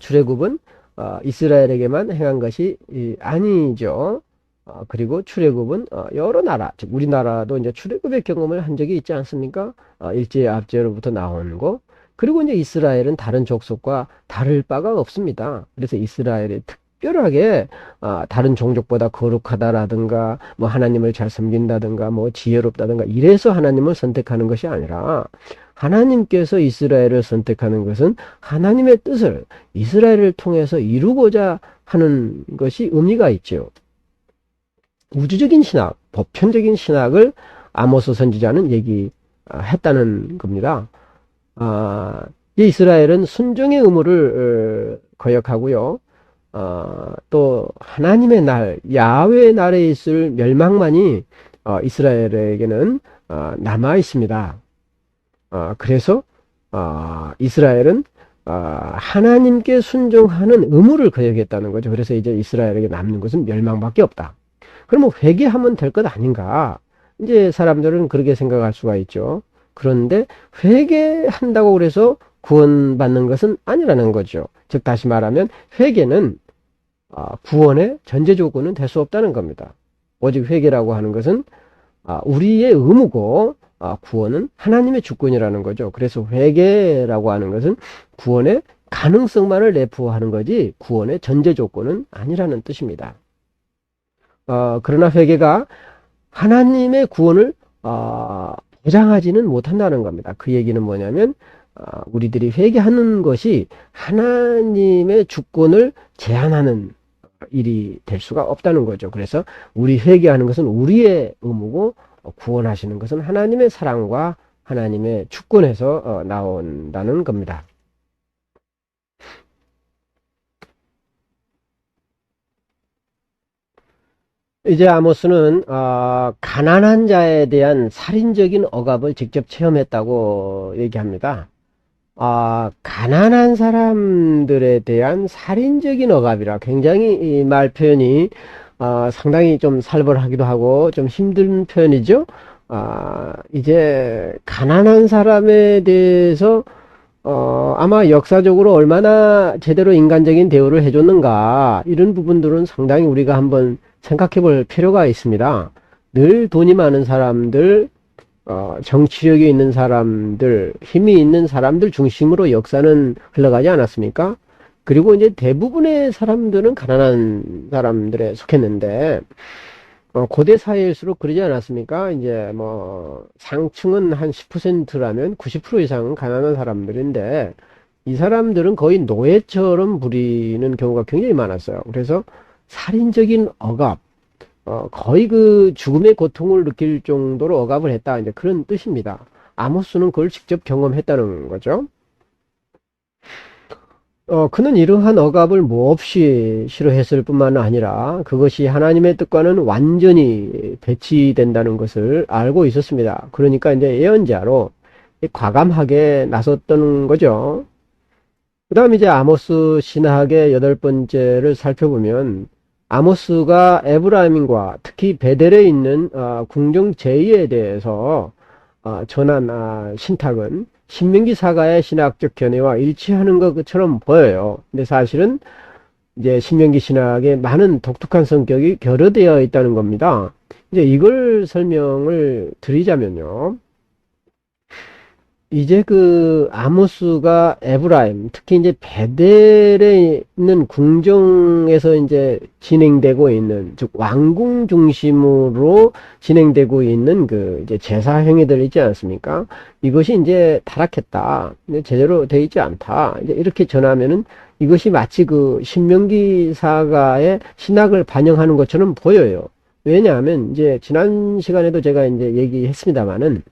출애굽은 어, 이스라엘에게만 행한 것이 이, 아니죠. 어, 그리고 출애굽은 어, 여러 나라, 즉 우리나라도 이제 출애굽의 경험을 한 적이 있지 않습니까? 어, 일제 압제로부터 나온 거. 그리고 이제 이스라엘은 다른 족속과 다를 바가 없습니다. 그래서 이스라엘이 특별하게 아, 다른 종족보다 거룩하다라든가 뭐 하나님을 잘 섬긴다든가 뭐 지혜롭다든가 이래서 하나님을 선택하는 것이 아니라 하나님께서 이스라엘을 선택하는 것은 하나님의 뜻을 이스라엘을 통해서 이루고자 하는 것이 의미가 있죠. 우주적인 신학, 보편적인 신학을 아모스 선지자는 얘기했다는 겁니다. 아, 이 이스라엘은 순종의 의무를 어, 거역하고요. 어, 또 하나님의 날, 야훼의 날에 있을 멸망만이 어, 이스라엘에게는 어, 남아 있습니다. 어, 그래서 어, 이스라엘은 어, 하나님께 순종하는 의무를 거역했다는 거죠. 그래서 이제 이스라엘에게 남는 것은 멸망밖에 없다. 그러면 회개하면 될 것 아닌가? 이제 사람들은 그렇게 생각할 수가 있죠. 그런데 회개한다고 그래서 구원받는 것은 아니라는 거죠. 즉 다시 말하면 회개는 아, 구원의 전제 조건은 될 수 없다는 겁니다. 오직 회개라고 하는 것은 아, 우리의 의무고 아, 구원은 하나님의 주권이라는 거죠. 그래서 회개라고 하는 것은 구원의 가능성만을 내포하는 거지 구원의 전제 조건은 아니라는 뜻입니다. 어, 그러나 회개가 하나님의 구원을 어, 보장하지는 못한다는 겁니다. 그 얘기는 뭐냐면 어, 우리들이 회개하는 것이 하나님의 주권을 제한하는 일이 될 수가 없다는 거죠. 그래서 우리 회개하는 것은 우리의 의무고 어, 구원하시는 것은 하나님의 사랑과 하나님의 주권에서 어, 나온다는 겁니다. 이제 아모스는 어, 가난한 자에 대한 살인적인 억압을 직접 체험했다고 얘기합니다. 아, 가난한 사람들에 대한 살인적인 억압이라 굉장히 이말 표현이 아, 상당히 좀 살벌하기도 하고 좀 힘든 표현이죠. 아, 이제 가난한 사람에 대해서 어, 아마 역사적으로 얼마나 제대로 인간적인 대우를 해줬는가 이런 부분들은 상당히 우리가 한번 생각해 볼 필요가 있습니다. 늘 돈이 많은 사람들, 어, 정치력이 있는 사람들, 힘이 있는 사람들 중심으로 역사는 흘러가지 않았습니까? 그리고 이제 대부분의 사람들은 가난한 사람들에 속했는데, 어, 고대 사회일수록 그러지 않았습니까? 이제 뭐, 상층은 한 10%라면 90% 이상은 가난한 사람들인데, 이 사람들은 거의 노예처럼 부리는 경우가 굉장히 많았어요. 그래서 살인적인 억압, 어, 거의 그 죽음의 고통을 느낄 정도로 억압을 했다. 이제 그런 뜻입니다. 아모스는 그걸 직접 경험했다는 거죠. 어, 그는 이러한 억압을 몹시 싫어했을 뿐만 아니라 그것이 하나님의 뜻과는 완전히 배치된다는 것을 알고 있었습니다. 그러니까 이제 예언자로 과감하게 나섰던 거죠. 그 다음 이제 아모스 신학의 여덟 번째를 살펴보면 아모스가 에브라임과 특히 베델에 있는 어, 궁정 제2에 대해서 어, 전한 아, 신탁은 신명기 사가의 신학적 견해와 일치하는 것처럼 보여요. 근데 사실은 이제 신명기 신학에 많은 독특한 성격이 결여되어 있다는 겁니다. 이제 이걸 설명을 드리자면요. 이제 그 아모스가 에브라임, 특히 이제 베델에 있는 궁정에서 이제 진행되고 있는, 즉 왕궁 중심으로 진행되고 있는 그 이제 제사 행위들 있지 않습니까? 이것이 이제 타락했다. 제대로 되어 있지 않다. 이제 이렇게 전하면은 이것이 마치 그 신명기 사가의 신학을 반영하는 것처럼 보여요. 왜냐하면 이제 지난 시간에도 제가 이제 얘기했습니다만은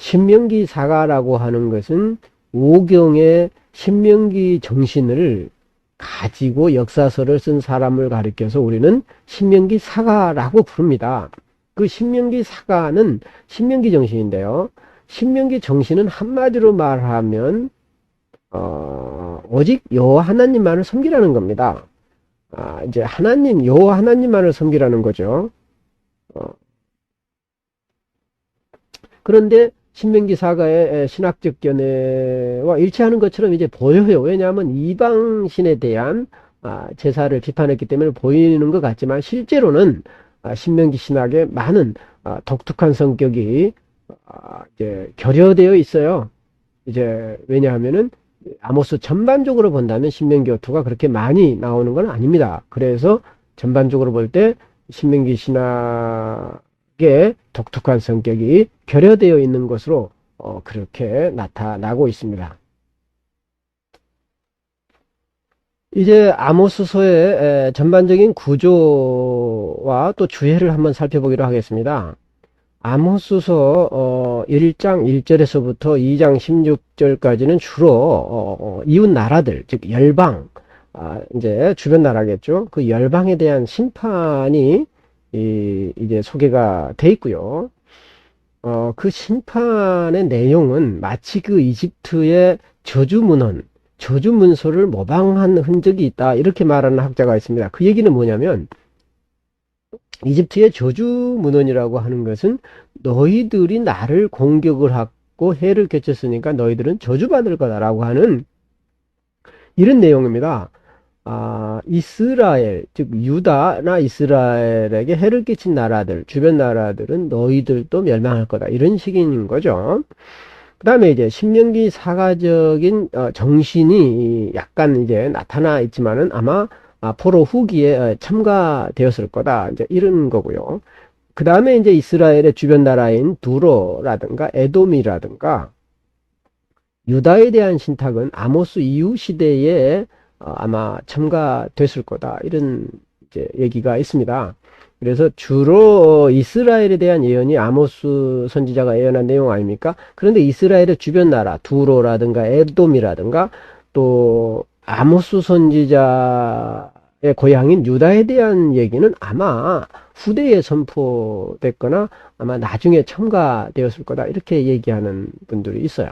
신명기 사가라고 하는 것은 오경의 신명기 정신을 가지고 역사서를 쓴 사람을 가리켜서 우리는 신명기 사가라고 부릅니다. 그 신명기 사가는 신명기 정신인데요. 신명기 정신은 한마디로 말하면 어, 오직 여호와 하나님만을 섬기라는 겁니다. 아, 이제 하나님 여호와 하나님만을 섬기라는 거죠. 어. 그런데 신명기 사가의 신학적 견해와 일치하는 것처럼 이제 보여요. 왜냐하면 이방신에 대한 아, 제사를 비판했기 때문에 보이는 것 같지만 실제로는 아, 신명기 신학에 많은 아, 독특한 성격이 아, 이제 결여되어 있어요. 이제 왜냐하면은 아모스 전반적으로 본다면 신명기 어투가 그렇게 많이 나오는 건 아닙니다. 그래서 전반적으로 볼 때 신명기 신학 의 독특한 성격이 결여되어 있는 것으로 어, 그렇게 나타나고 있습니다. 이제 에, 전반적인 구조와 또 주해를 한번 살펴보기로 하겠습니다. 아모스서 어, 1장 1절에서부터 2장 16절까지는 주로 어, 어, 이웃 나라들 즉 열방 아, 이제 주변 나라겠죠. 그 열방에 대한 심판이 이, 이제 소개가 돼 있고요. 어, 그 심판의 내용은 마치 그 이집트의 저주문헌, 저주문서를 모방한 흔적이 있다. 이렇게 말하는 학자가 있습니다. 그 얘기는 뭐냐면, 이집트의 저주문헌이라고 하는 것은 너희들이 나를 공격을 하고 해를 끼쳤으니까 너희들은 저주받을 거다라고 하는 이런 내용입니다. 아, 이스라엘, 즉 유다나 이스라엘에게 해를 끼친 나라들, 주변 나라들은 너희들도 멸망할 거다. 이런 식인 거죠. 그 다음에 이제 신명기 사가적인 어, 정신이 약간 이제 나타나 있지만은 아마 아, 포로 후기에 어, 첨가되었을 거다. 이제 이런 거고요. 그 다음에 이제 이스라엘의 주변 나라인 두로라든가 에돔이라든가 유다에 대한 신탁은 아모스 이후 시대에 어, 아마 첨가됐을 거다. 이런 이제 얘기가 있습니다. 그래서 주로 이스라엘에 대한 예언이 아모스 선지자가 예언한 내용 아닙니까? 그런데 이스라엘의 주변 나라, 두로라든가 에돔이라든가 또 아모스 선지자의 고향인 유다에 대한 얘기는 아마 후대에 선포됐거나 아마 나중에 첨가되었을 거다. 이렇게 얘기하는 분들이 있어요.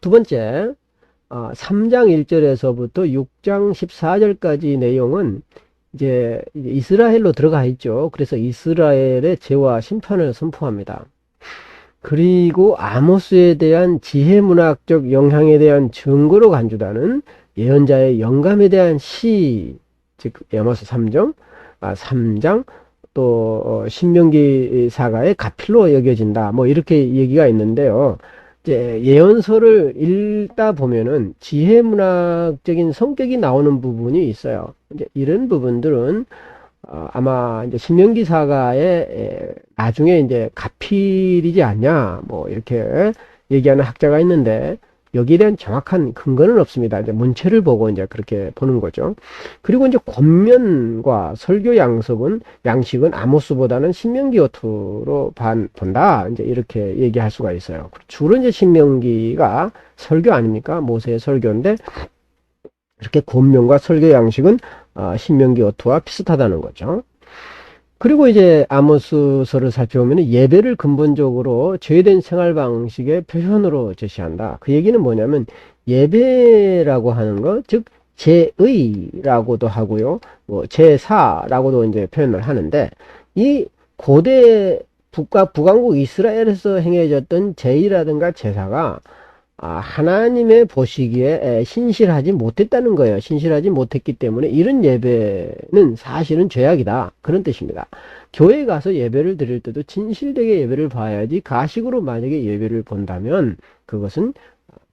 두 번째, 3장 어, 1절에서부터 6장 14절까지 내용은 이제 이스라엘로 들어가 있죠. 그래서 이스라엘의 죄와 심판을 선포합니다. 그리고 아모스에 대한 지혜 문학적 영향에 대한 증거로 간주다는 예언자의 영감에 대한 시, 즉 아모스 3장, 아, 3장 또 어, 신명기 사가의 가필로 여겨진다. 뭐 이렇게 얘기가 있는데요. 이제 예언서를 읽다 보면은 지혜 문학적인 성격이 나오는 부분이 있어요. 이제 이런 부분들은 어, 아마 이제 신명기 사가의 나중에 이제 가필이지 않냐 뭐 이렇게 얘기하는 학자가 있는데 여기에 대한 정확한 근거는 없습니다. 이제 문체를 보고 이제 그렇게 보는 거죠. 그리고 이제 권면과 설교 양식은 양식은 아모스보다는 신명기 어투로 반, 본다. 이제 이렇게 얘기할 수가 있어요. 주로 이제 신명기가 설교 아닙니까? 모세의 설교인데 이렇게 권면과 설교 양식은 어, 신명기 어투와 비슷하다는 거죠. 그리고 이제 아모스서를 살펴보면 예배를 근본적으로 죄된 생활 방식의 표현으로 제시한다. 그 얘기는 뭐냐면 예배라고 하는 것, 즉 제의라고도 하고요. 뭐 제사라고도 이제 표현을 하는데 이 고대 북과 북왕국 이스라엘에서 행해졌던 제의라든가 제사가 아, 하나님의 보시기에 신실하지 못했다는 거예요. 신실하지 못했기 때문에 이런 예배는 사실은 죄악이다. 그런 뜻입니다. 교회 가서 예배를 드릴 때도 진실되게 예배를 봐야지 가식으로 만약에 예배를 본다면 그것은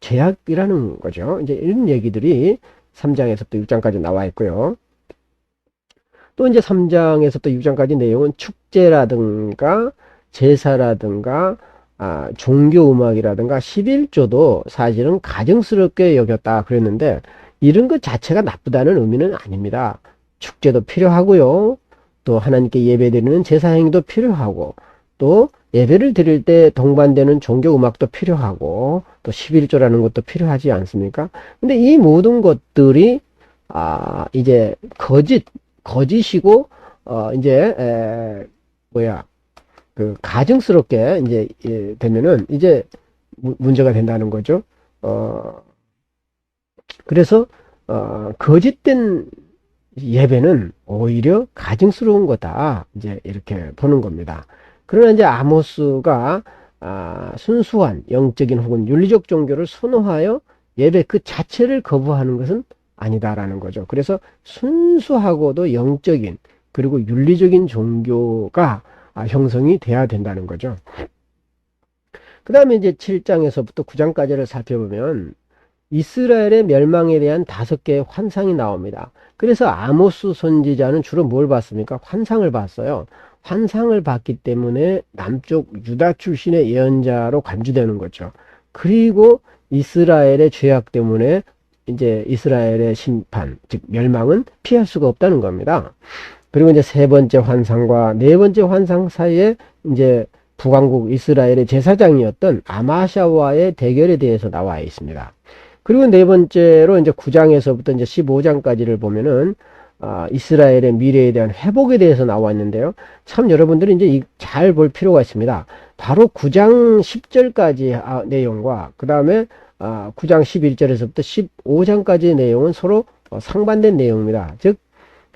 죄악이라는 거죠. 이제 이런 얘기들이 3장에서부터 6장까지 나와 있고요. 또 이제 3장에서부터 6장까지 내용은 축제라든가 제사라든가 아, 종교 음악이라든가 11조도 사실은 가정스럽게 여겼다 그랬는데 이런 것 자체가 나쁘다는 의미는 아닙니다. 축제도 필요하고요. 또 하나님께 예배드리는 제사 행위도 필요하고 또 예배를 드릴 때 동반되는 종교 음악도 필요하고 또 11조라는 것도 필요하지 않습니까? 근데 이 모든 것들이 아 이제 거짓 거짓이고 어 이제 에 뭐야 그 가증스럽게 이제 예, 되면은 이제 문제가 된다는 거죠. 어 그래서 어 거짓된 예배는 오히려 가증스러운 거다. 이제 이렇게 보는 겁니다. 그러나 이제 아모스가 아, 순수한 영적인 혹은 윤리적 종교를 선호하여 예배 그 자체를 거부하는 것은 아니다라는 거죠. 그래서 순수하고도 영적인 그리고 윤리적인 종교가 아, 형성이 돼야 된다는 거죠. 그 다음에 이제 7장에서부터 9장까지를 살펴보면 이스라엘의 멸망에 대한 다섯 개의 환상이 나옵니다. 그래서 아모스 선지자는 주로 뭘 봤습니까? 환상을 봤어요. 환상을 봤기 때문에 남쪽 유다 출신의 예언자로 간주되는 거죠. 그리고 이스라엘의 죄악 때문에 이제 이스라엘의 심판, 즉 멸망은 피할 수가 없다는 겁니다. 그리고 이제 세 번째 환상과 네 번째 환상 사이에 이제 북왕국 이스라엘의 제사장이었던 아마샤와의 대결에 대해서 나와 있습니다. 그리고 네 번째로 이제 9장에서부터 이제 15장까지를 보면은 아, 이스라엘의 미래에 대한 회복에 대해서 나와 있는데요. 참 여러분들이 이제 잘 볼 필요가 있습니다. 바로 9장 10절까지 아, 내용과 그 다음에 아, 9장 11절에서부터 15장까지의 내용은 서로 어, 상반된 내용입니다. 즉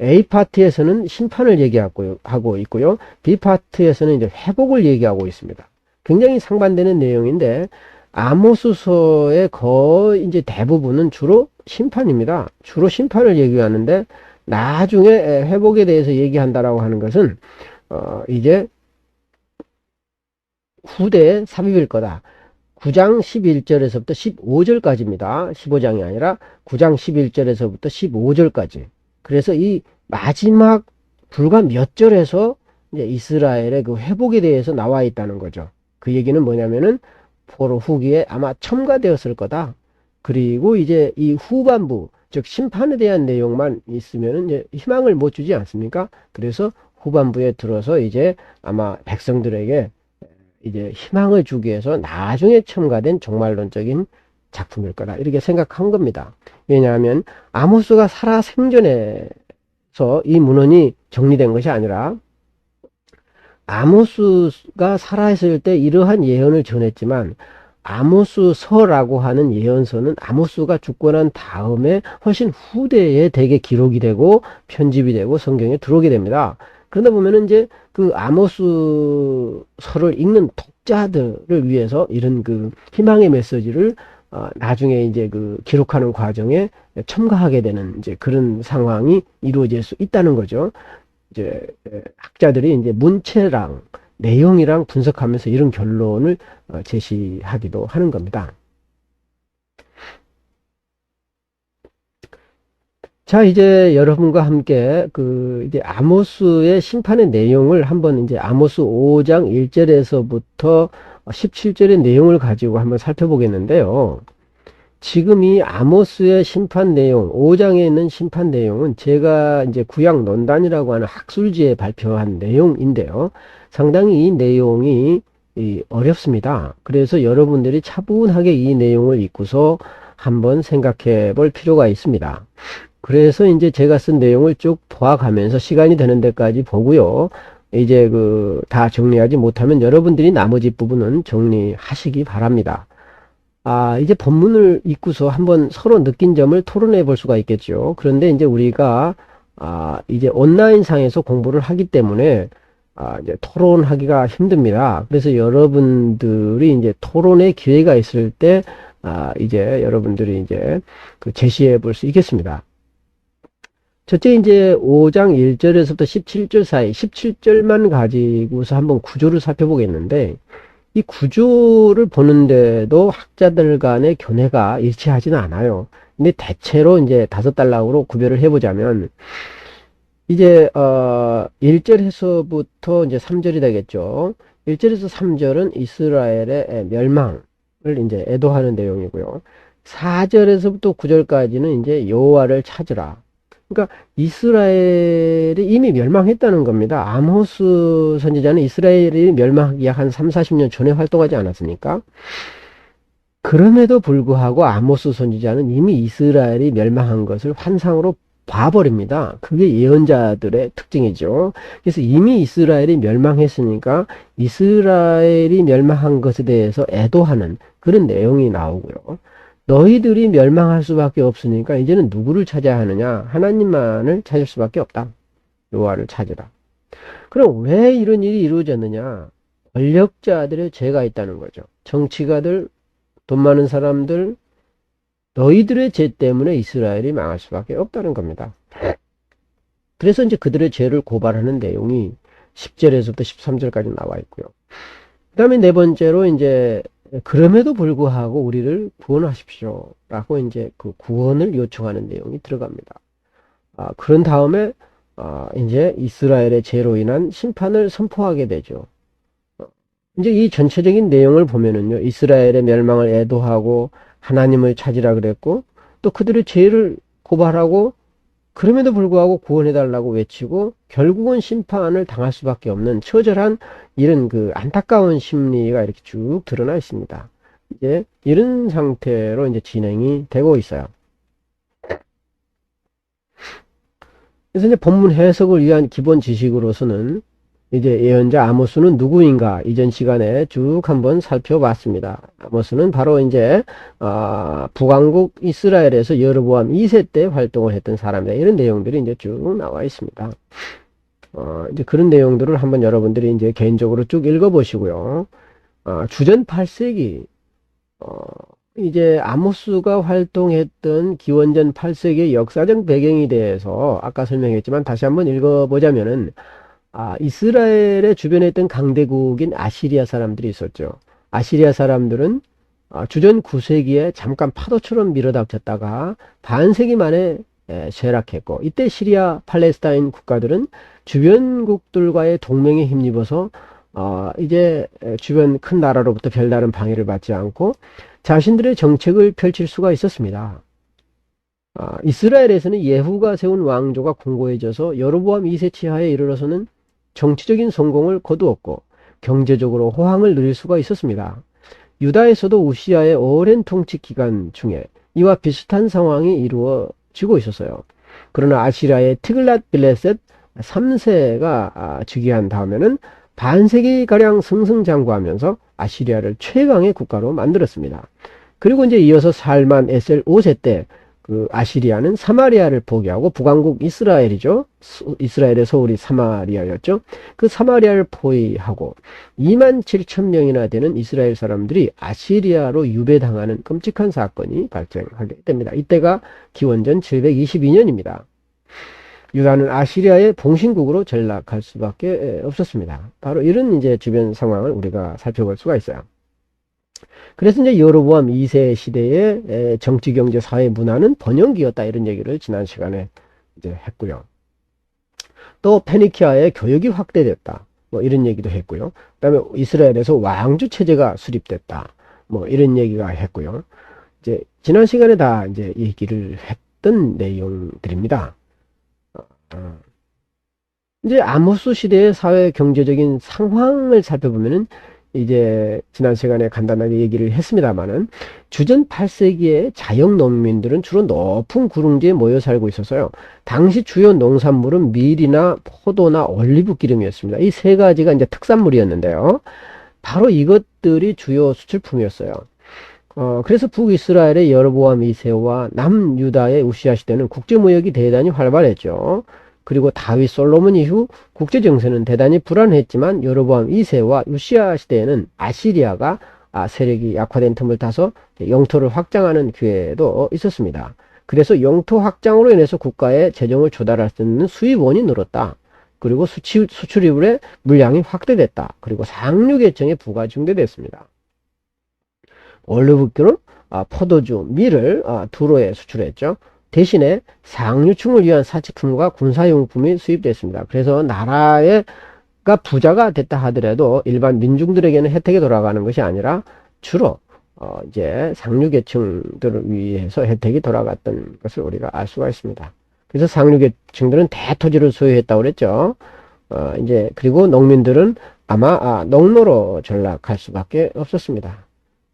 A 파트에서는 심판을 얘기하고 있고요. B 파트에서는 이제 회복을 얘기하고 있습니다. 굉장히 상반되는 내용인데 아모스서의 거의 이제 대부분은 주로 심판입니다. 주로 심판을 얘기하는데 나중에 회복에 대해서 얘기한다라고 하는 것은 어 이제 후대 삽입일 거다. 9장 11절에서부터 15절까지입니다. 15장이 아니라 9장 11절에서부터 15절까지. 그래서 이 마지막 불과 몇 절에서 이제 이스라엘의 그 회복에 대해서 나와 있다는 거죠. 그 얘기는 뭐냐면은 포로 후기에 아마 첨가되었을 거다. 그리고 이제 이 후반부, 즉 심판에 대한 내용만 있으면 이제 희망을 못 주지 않습니까? 그래서 후반부에 들어서 이제 아마 백성들에게 이제 희망을 주기 위해서 나중에 첨가된 종말론적인 작품일 거다. 이렇게 생각한 겁니다. 왜냐하면 아모스가 살아 생전에서 이 문헌이 정리된 것이 아니라 아모스가 살아있을 때 이러한 예언을 전했지만 아모스서라고 하는 예언서는 아모스가 죽고 난 다음에 훨씬 후대에 대개 기록이 되고 편집이 되고 성경에 들어오게 됩니다. 그러다 보면은 이제 그 아모스서를 읽는 독자들을 위해서 이런 그 희망의 메시지를 어, 나중에 이제 그 기록하는 과정에 첨가하게 되는 이제 그런 상황이 이루어질 수 있다는 거죠. 이제 학자들이 이제 문체랑 내용이랑 분석하면서 이런 결론을 어, 제시하기도 하는 겁니다. 자, 이제 여러분과 함께 그 이제 아모스의 심판의 내용을 한번 이제 아모스 5장 1절에서부터 17절의 내용을 가지고 한번 살펴보겠는데요. 지금 이 아모스의 심판 내용, 5장에 있는 심판 내용은 제가 이제 구약 논단이라고 하는 학술지에 발표한 내용인데요. 상당히 이 내용이 어렵습니다. 그래서 여러분들이 차분하게 이 내용을 읽고서 한번 생각해 볼 필요가 있습니다. 그래서 이제 제가 쓴 내용을 쭉 보아가면서 시간이 되는 데까지 보고요. 이제 그 다 정리하지 못하면 여러분들이 나머지 부분은 정리하시기 바랍니다. 아, 이제 본문을 읽고서 한번 서로 느낀 점을 토론해 볼 수가 있겠죠. 그런데 이제 우리가, 아, 이제 온라인 상에서 공부를 하기 때문에, 아, 이제 토론하기가 힘듭니다. 그래서 여러분들이 이제 토론의 기회가 있을 때, 아, 이제 여러분들이 이제 그 제시해 볼 수 있겠습니다. 첫째 이제 5장 1절에서부터 17절 사이, 17절만 가지고서 한번 구조를 살펴보겠는데, 이 구조를 보는데도 학자들 간의 견해가 일치하지는 않아요. 근데 대체로 이제 다섯 달락으로 구별을 해보자면, 이제, 어, 1절에서부터 이제 3절이 되겠죠. 1절에서 3절은 이스라엘의 멸망을 이제 애도하는 내용이고요. 4절에서부터 9절까지는 이제 여호와를 찾으라. 그러니까 이스라엘이 이미 멸망했다는 겁니다. 아모스 선지자는 이스라엘이 멸망하기 약한 3, 40년 전에 활동하지 않았습니까? 그럼에도 불구하고 아모스 선지자는 이미 이스라엘이 멸망한 것을 환상으로 봐버립니다. 그게 예언자들의 특징이죠. 그래서 이미 이스라엘이 멸망했으니까 이스라엘이 멸망한 것에 대해서 애도하는 그런 내용이 나오고요. 너희들이 멸망할 수밖에 없으니까 이제는 누구를 찾아야 하느냐? 하나님만을 찾을 수밖에 없다. 요하를 찾으라. 그럼 왜 이런 일이 이루어졌느냐? 권력자들의 죄가 있다는 거죠. 정치가들, 돈 많은 사람들, 너희들의 죄 때문에 이스라엘이 망할 수밖에 없다는 겁니다. 그래서 이제 그들의 죄를 고발하는 내용이 10절에서부터 13절까지 나와 있고요. 그 다음에 네 번째로 이제 그럼에도 불구하고 우리를 구원하십시오. 라고 이제 그 구원을 요청하는 내용이 들어갑니다. 아, 그런 다음에 아, 이제 이스라엘의 죄로 인한 심판을 선포하게 되죠. 어, 이제 이 전체적인 내용을 보면은요, 이스라엘의 멸망을 애도하고 하나님을 찾으라 그랬고, 또 그들의 죄를 고발하고, 그럼에도 불구하고 구원해달라고 외치고, 결국은 심판을 당할 수밖에 없는 처절한 이런 그 안타까운 심리가 이렇게 쭉 드러나 있습니다. 이제 이런 상태로 이제 진행이 되고 있어요. 그래서 이제 본문 해석을 위한 기본 지식으로서는 이제 예언자 아모스는 누구인가 이전 시간에 쭉 한번 살펴봤습니다. 아모스는 바로 이제 어, 북왕국 이스라엘에서 여로보암 2세 때 활동을 했던 사람이다. 이런 내용들이 이제 쭉 나와 있습니다. 어, 이제 그런 내용들을 한번 여러분들이 이제 개인적으로 쭉 읽어보시고요. 어, 주전 8세기 어, 이제 아모스가 활동했던 기원전 8세기의 역사적 배경에 대해서 아까 설명했지만 다시 한번 읽어보자면은 아, 이스라엘의 주변에 있던 강대국인 아시리아 사람들이 있었죠. 아시리아 사람들은 아, 주전 9세기에 잠깐 파도처럼 밀어닥쳤다가 반세기 만에 에, 쇠락했고 이때 시리아 팔레스타인 국가들은 주변국들과의 동맹에 힘입어서 어, 이제 주변 큰 나라로부터 별다른 방해를 받지 않고 자신들의 정책을 펼칠 수가 있었습니다. 아, 이스라엘에서는 예후가 세운 왕조가 공고해져서 여로보암 2세 치하에 이르러서는 정치적인 성공을 거두었고 경제적으로 호황을 누릴 수가 있었습니다. 유다에서도 우시아의 오랜 통치 기간 중에 이와 비슷한 상황이 이루어지고 있었어요. 그러나 아시라의 티글랏 빌레셋 3세가 즉위한 다음에는 반세기가량 승승장구하면서 아시리아를 최강의 국가로 만들었습니다. 그리고 이제 이어서 살만 에셀 5세 때 그 아시리아는 사마리아를 포기하고 북왕국 이스라엘이죠. 이스라엘의 서울이 사마리아였죠. 그 사마리아를 포위하고 2만 7천 명이나 되는 이스라엘 사람들이 아시리아로 유배당하는 끔찍한 사건이 발생하게 됩니다. 이때가 기원전 722년입니다. 유다는 아시리아의 봉신국으로 전락할 수밖에 없었습니다. 바로 이런 이제 주변 상황을 우리가 살펴볼 수가 있어요. 그래서 이제 여로보암 2세 시대의 정치, 경제, 사회, 문화는 번영기였다 이런 얘기를 지난 시간에 이제 했고요. 또 페니키아의 교육이 확대됐다. 뭐 이런 얘기도 했고요. 그다음에 이스라엘에서 왕주 체제가 수립됐다. 뭐 이런 얘기가 했고요. 이제 지난 시간에 다 이제 얘기를 했던 내용들입니다. 어. 이제 아모스 시대의 사회 경제적인 상황을 살펴보면은 이제 지난 시간에 간단하게 얘기를 했습니다만은 주전 8세기의 자영 농민들은 주로 높은 구릉지에 모여 살고 있어서요. 당시 주요 농산물은 밀이나 포도나 올리브 기름이었습니다. 이 세 가지가 이제 특산물이었는데요. 바로 이것들이 주요 수출품이었어요. 어, 그래서 북이스라엘의 여로보암 2세와 남유다의 우시아 시대는 국제무역이 대단히 활발했죠. 그리고 다윗 솔로몬 이후 국제 정세는 대단히 불안했지만 여로보암 2세와 유시아 시대에는 아시리아가 아, 세력이 약화된 틈을 타서 영토를 확장하는 기회도 있었습니다. 그래서 영토 확장으로 인해서 국가의 재정을 조달할 수 있는 수입원이 늘었다. 그리고 수치, 수출입의 물량이 확대됐다. 그리고 상류 계층에 부가 증대됐습니다. 올리브기는 아, 포도주, 밀을 아, 두로에 수출했죠. 대신에 상류층을 위한 사치품과 군사용품이 수입됐습니다. 그래서 나라가 부자가 됐다 하더라도 일반 민중들에게는 혜택이 돌아가는 것이 아니라 주로 어 이제 상류계층들을 위해서 혜택이 돌아갔던 것을 우리가 알 수가 있습니다. 그래서 상류계층들은 대토지를 소유했다고 그랬죠. 어 이제 그리고 농민들은 아마 아, 농노로 전락할 수밖에 없었습니다.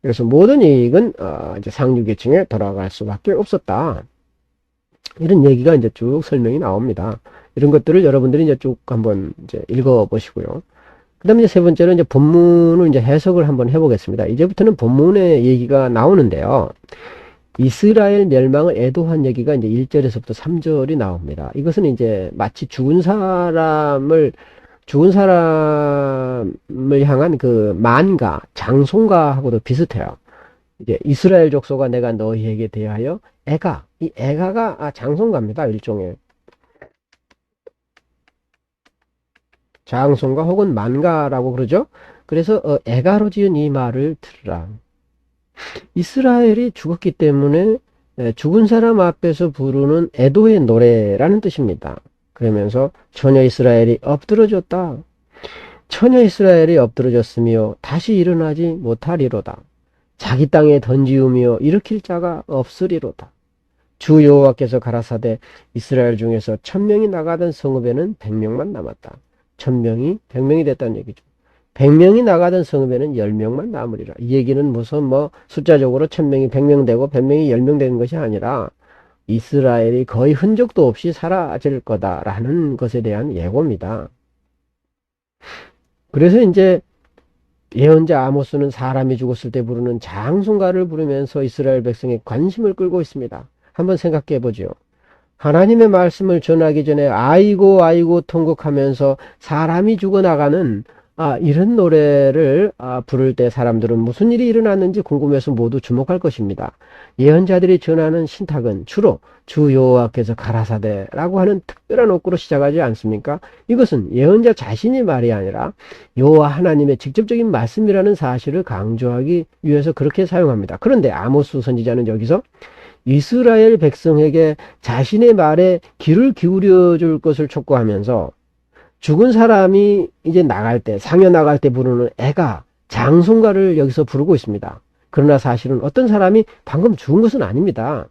그래서 모든 이익은 어 이제 상류계층에 돌아갈 수밖에 없었다. 이런 얘기가 이제 쭉 설명이 나옵니다. 이런 것들을 여러분들이 이제 쭉 한번 이제 읽어 보시고요. 그 다음에 세 번째로 이제 본문을 이제 해석을 한번 해보겠습니다. 이제부터는 본문의 얘기가 나오는데요. 이스라엘 멸망을 애도한 얘기가 이제 1절에서부터 3절이 나옵니다. 이것은 이제 마치 죽은 사람을 죽은 사람을 향한 그 만가, 장송가하고도 비슷해요. 이제 이스라엘 족속아 내가 너희에게 대하여 애가, 이 애가가 아, 장송가입니다. 일종의. 장송가 혹은 만가라고 그러죠. 그래서 어, 애가로 지은 이 말을 들으라. 이스라엘이 죽었기 때문에 에, 죽은 사람 앞에서 부르는 애도의 노래라는 뜻입니다. 그러면서 처녀 이스라엘이 엎드러졌다. 처녀 이스라엘이 엎드러졌으며 다시 일어나지 못하리로다. 자기 땅에 던지우며 일으킬 자가 없으리로다. 주 여호와께서 가라사대 이스라엘 중에서 천명이 나가던 성읍에는 백명만 남았다. 천명이 백명이 됐다는 얘기죠. 백명이 나가던 성읍에는 열명만 남으리라. 이 얘기는 무슨 뭐 숫자적으로 천명이 백명 되고 백명이 열 명 되는 것이 아니라 이스라엘이 거의 흔적도 없이 사라질 거다라는 것에 대한 예고입니다. 그래서 이제 예언자 아모스는 사람이 죽었을 때 부르는 장송가를 부르면서 이스라엘 백성의 관심을 끌고 있습니다. 한번 생각해 보죠. 하나님의 말씀을 전하기 전에 아이고 아이고 통곡하면서 사람이 죽어나가는 아, 이런 노래를 아, 부를 때 사람들은 무슨 일이 일어났는지 궁금해서 모두 주목할 것입니다. 예언자들이 전하는 신탁은 주로 주 여호와께서 가라사대라고 하는 특별한 옥구로 시작하지 않습니까? 이것은 예언자 자신이 말이 아니라 여호와 하나님의 직접적인 말씀이라는 사실을 강조하기 위해서 그렇게 사용합니다. 그런데 아모스 선지자는 여기서 이스라엘 백성에게 자신의 말에 귀를 기울여 줄 것을 촉구하면서 죽은 사람이 이제 나갈 때, 상여 나갈 때 부르는 애가 장송가를 여기서 부르고 있습니다. 그러나 사실은 어떤 사람이 방금 죽은 것은 아닙니다.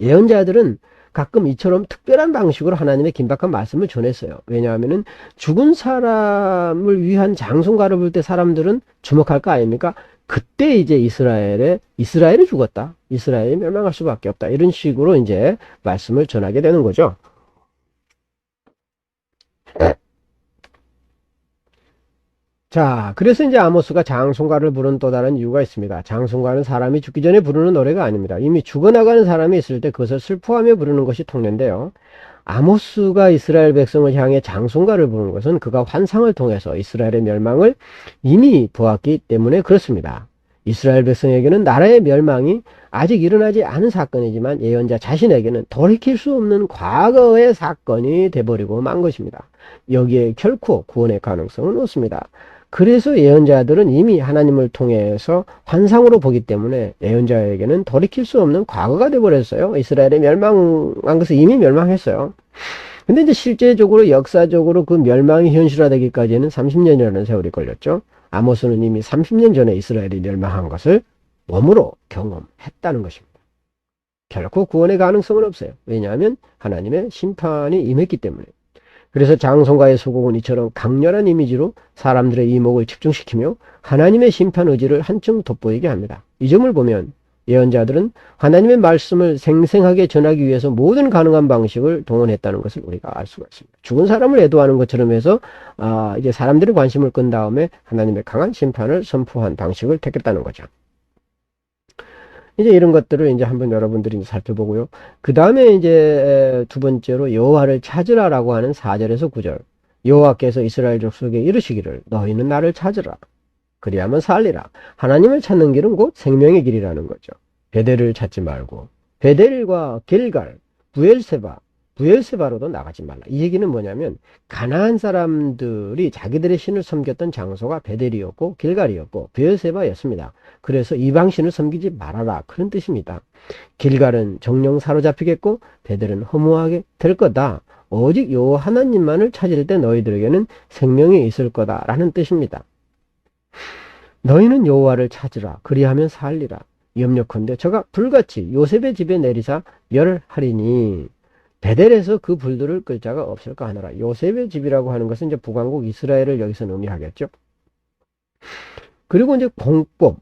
예언자들은 가끔 이처럼 특별한 방식으로 하나님의 긴박한 말씀을 전했어요. 왜냐하면은 죽은 사람을 위한 장송가를 부를 때 사람들은 주목할 거 아닙니까? 그때 이제 이스라엘에 이스라엘이 죽었다. 이스라엘이 멸망할 수밖에 없다. 이런 식으로 이제 말씀을 전하게 되는 거죠. 자, 그래서 이제 아모스가 장송가를 부르는 또 다른 이유가 있습니다. 장송가는 사람이 죽기 전에 부르는 노래가 아닙니다. 이미 죽어나가는 사람이 있을 때 그것을 슬퍼하며 부르는 것이 통례인데요. 아모스가 이스라엘 백성을 향해 장송가를 부르는 것은 그가 환상을 통해서 이스라엘의 멸망을 이미 보았기 때문에 그렇습니다. 이스라엘 백성에게는 나라의 멸망이 아직 일어나지 않은 사건이지만 예언자 자신에게는 돌이킬 수 없는 과거의 사건이 돼버리고 만 것입니다. 여기에 결코 구원의 가능성은 없습니다. 그래서 예언자들은 이미 하나님을 통해서 환상으로 보기 때문에 예언자에게는 돌이킬 수 없는 과거가 돼버렸어요. 이스라엘의 멸망한 것을 이미 멸망했어요. 근데 이제 실제적으로 역사적으로 그 멸망이 현실화되기까지는 30년이라는 세월이 걸렸죠. 아모스는 이미 30년 전에 이스라엘이 멸망한 것을 몸으로 경험했다는 것입니다. 결코 구원의 가능성은 없어요. 왜냐하면 하나님의 심판이 임했기 때문에. 그래서 장성가의 소곡은 이처럼 강렬한 이미지로 사람들의 이목을 집중시키며 하나님의 심판 의지를 한층 돋보이게 합니다. 이 점을 보면 예언자들은 하나님의 말씀을 생생하게 전하기 위해서 모든 가능한 방식을 동원했다는 것을 우리가 알 수가 있습니다. 죽은 사람을 애도하는 것처럼 해서 아, 이제 사람들의 관심을 끈 다음에 하나님의 강한 심판을 선포한 방식을 택했다는 거죠. 이제 이런 것들을 이제 한번 여러분들이 살펴보고요. 그 다음에 이제 두 번째로 여호와를 찾으라라고 하는 4절에서 9절. 여호와께서 이스라엘 족속에 이르시기를 너희는 나를 찾으라. 그리하면 살리라. 하나님을 찾는 길은 곧 생명의 길이라는 거죠. 베델을 찾지 말고 베델과 길갈, 부엘세바, 부엘세바로도 나가지 말라. 이 얘기는 뭐냐면 가나안 사람들이 자기들의 신을 섬겼던 장소가 베델이었고 길갈이었고 부엘세바였습니다. 그래서 이방 신을 섬기지 말아라. 그런 뜻입니다. 길갈은 정령 사로잡히겠고 베델은 허무하게 될 거다. 오직 요 하나님만을 찾을 때 너희들에게는 생명이 있을 거다라는 뜻입니다. 너희는 여호와를 찾으라. 그리하면 살리라. 염려컨대 저가 불같이 요셉의 집에 내리사 멸하리니 베델에서 그 불들을 끌 자가 없을까 하노라. 요셉의 집이라고 하는 것은 이제 북왕국 이스라엘을 여기서 의미하겠죠. 그리고 이제 공법,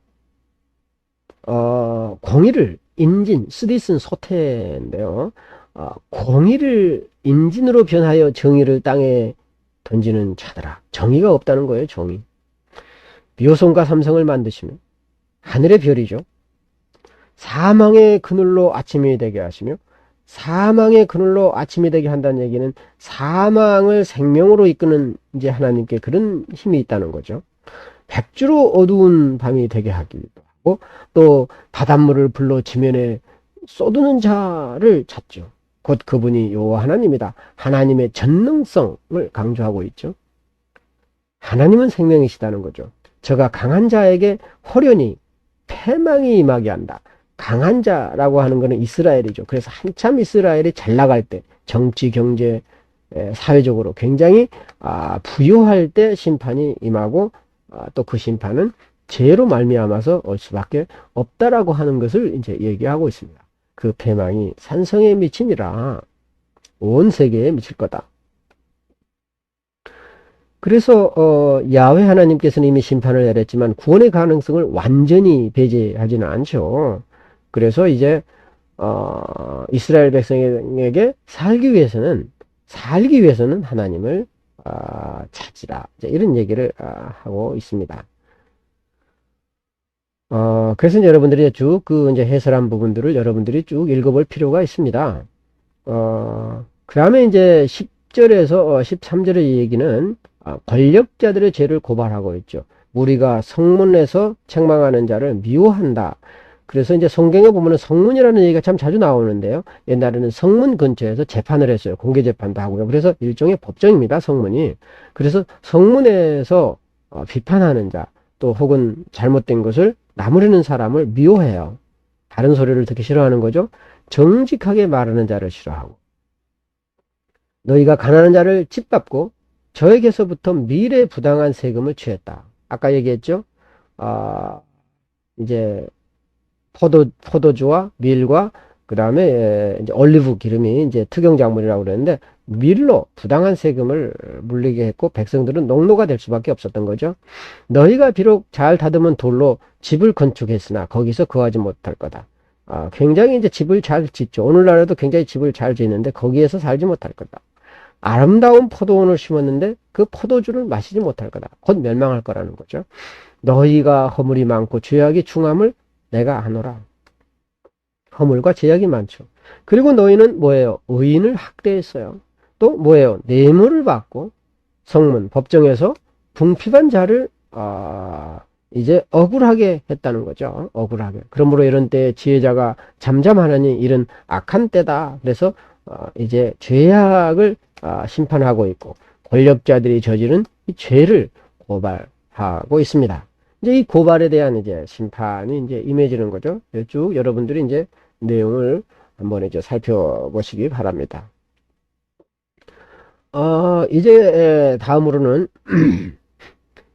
어, 공의를 인진, 쓰디쓴 소태인데요. 어, 공의를 인진으로 변하여 정의를 땅에 던지는 자들아. 정의가 없다는 거예요, 정의. 묘성과 삼성을 만드시며 하늘의 별이죠. 사망의 그늘로 아침이 되게 하시며 사망의 그늘로 아침이 되게 한다는 얘기는 사망을 생명으로 이끄는 이제 하나님께 그런 힘이 있다는 거죠. 백주로 어두운 밤이 되게 하기도 하고 또 바닷물을 불러 지면에 쏟는 자를 찾죠. 곧 그분이 여호와 하나님이다. 하나님의 전능성을 강조하고 있죠. 하나님은 생명이시다는 거죠. 저가 강한 자에게 호련히 패망이 임하게 한다. 강한 자라고 하는 것은 이스라엘이죠. 그래서 한참 이스라엘이 잘 나갈 때 정치, 경제, 에, 사회적으로 굉장히 아, 부유할 때 심판이 임하고 아, 또그 심판은 죄로 말미암아서 올 수밖에 없다라고 하는 것을 이제 얘기하고 있습니다. 그 패망이 산성에 미치니라 온 세계에 미칠 거다. 그래서 어, 야훼 하나님께서는 이미 심판을 내렸지만 구원의 가능성을 완전히 배제하지는 않죠. 그래서 이제 어, 이스라엘 백성에게 살기 위해서는 살기 위해서는 하나님을 어, 찾으라 이런 얘기를 어, 하고 있습니다. 어, 그래서 여러분들이 쭉 그 이제 해설한 부분들을 여러분들이 쭉 읽어볼 필요가 있습니다. 어, 그 다음에 이제 10절에서 13절의 얘기는 아, 권력자들의 죄를 고발하고 있죠. 우리가 성문에서 책망하는 자를 미워한다. 그래서 이제 성경에 보면은 성문이라는 얘기가 참 자주 나오는데요. 옛날에는 성문 근처에서 재판을 했어요. 공개 재판도 하고요. 그래서 일종의 법정입니다. 성문이. 그래서 성문에서 어, 비판하는 자, 또 혹은 잘못된 것을 나무르는 사람을 미워해요. 다른 소리를 듣기 싫어하는 거죠. 정직하게 말하는 자를 싫어하고. 너희가 가난한 자를 짓밟고 저에게서부터 미래 부당한 세금을 취했다. 아까 얘기했죠? 아, 이제 포도, 포도주와 밀과 그 다음에 이제 올리브 기름이 이제 특용 작물이라고 그랬는데 밀로 부당한 세금을 물리게 했고 백성들은 농노가 될 수밖에 없었던 거죠. 너희가 비록 잘 다듬은 돌로 집을 건축했으나 거기서 거하지 못할 거다. 아, 굉장히 이제 집을 잘 짓죠. 오늘날에도 굉장히 집을 잘 짓는데 거기에서 살지 못할 거다. 아름다운 포도원을 심었는데 그 포도주를 마시지 못할 거다. 곧 멸망할 거라는 거죠. 너희가 허물이 많고 죄악이 중함을 내가 아노라. 허물과 죄악이 많죠. 그리고 너희는 뭐예요? 의인을 학대했어요. 또 뭐예요? 뇌물을 받고 성문, 법정에서 궁핍한 자를 아, 이제 억울하게 했다는 거죠. 억울하게. 그러므로 이런 때 지혜자가 잠잠하느니 이런 악한 때다. 그래서 어, 이제 죄악을 아, 심판하고 있고 권력자들이 저지른 이 죄를 고발하고 있습니다. 이제 이 고발에 대한 이제 심판이 이제 임해지는 거죠. 쭉 여러분들이 이제 내용을 한번 이제 살펴보시기 바랍니다. 어, 이제 다음으로는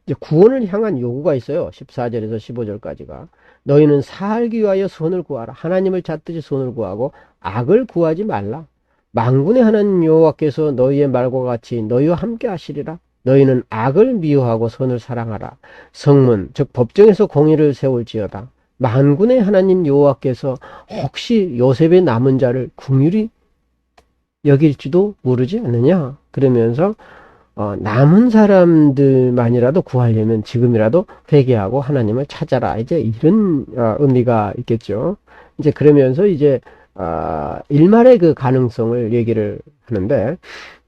이제 구원을 향한 요구가 있어요. 14절에서 15절까지가. 너희는 살기 위하여 손을 구하라. 하나님을 찾듯이 손을 구하고 악을 구하지 말라. 망군의 하나님 여호와께서 너희의 말과 같이 너희와 함께 하시리라. 너희는 악을 미워하고 선을 사랑하라. 성문 즉 법정에서 공의를 세울지어다. 만군의 하나님 여호와께서 혹시 요셉의 남은 자를 궁휼히 여길지도 모르지 않느냐? 그러면서 어, 남은 사람들만이라도 구하려면 지금이라도 회개하고 하나님을 찾아라. 이제 이런 어, 의미가 있겠죠. 이제 그러면서 이제 아, 일말의 그 가능성을 얘기를 하는데,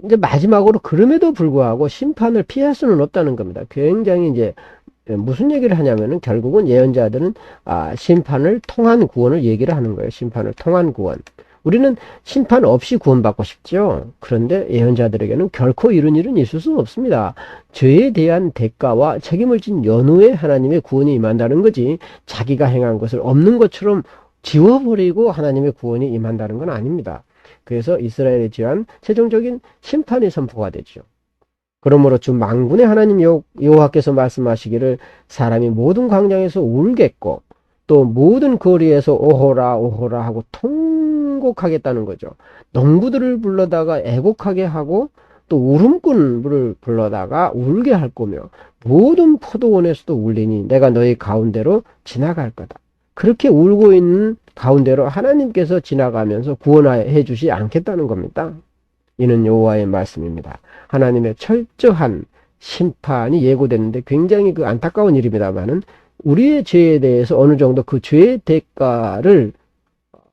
이제 마지막으로 그럼에도 불구하고 심판을 피할 수는 없다는 겁니다. 굉장히 이제 무슨 얘기를 하냐면은 결국은 예언자들은 아, 심판을 통한 구원을 얘기를 하는 거예요. 심판을 통한 구원. 우리는 심판 없이 구원받고 싶죠. 그런데 예언자들에게는 결코 이런 일은 있을 수 없습니다. 죄에 대한 대가와 책임을 진 연후에 하나님의 구원이 임한다는 거지 자기가 행한 것을 없는 것처럼 지워버리고 하나님의 구원이 임한다는 건 아닙니다. 그래서 이스라엘에 대한 최종적인 심판이 선포가 되죠. 그러므로 주 망군의 하나님 여호와께서 말씀하시기를 사람이 모든 광장에서 울겠고 또 모든 거리에서 오호라 오호라 하고 통곡하겠다는 거죠. 농부들을 불러다가 애곡하게 하고 또 울음꾼을 불러다가 울게 할 거며 모든 포도원에서도 울리니 내가 너희 가운데로 지나갈 거다. 그렇게 울고 있는 가운데로 하나님께서 지나가면서 구원해 주지 않겠다는 겁니다. 이는 여호와의 말씀입니다. 하나님의 철저한 심판이 예고됐는데 굉장히 그 안타까운 일입니다만은 우리의 죄에 대해서 어느 정도 그 죄의 대가를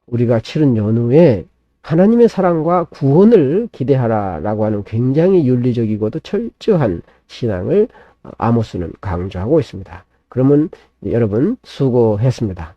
우리가 치른 연후에 하나님의 사랑과 구원을 기대하라라고 하는 굉장히 윤리적이고도 철저한 신앙을 아모스는 강조하고 있습니다. 그러면 여러분 수고했습니다.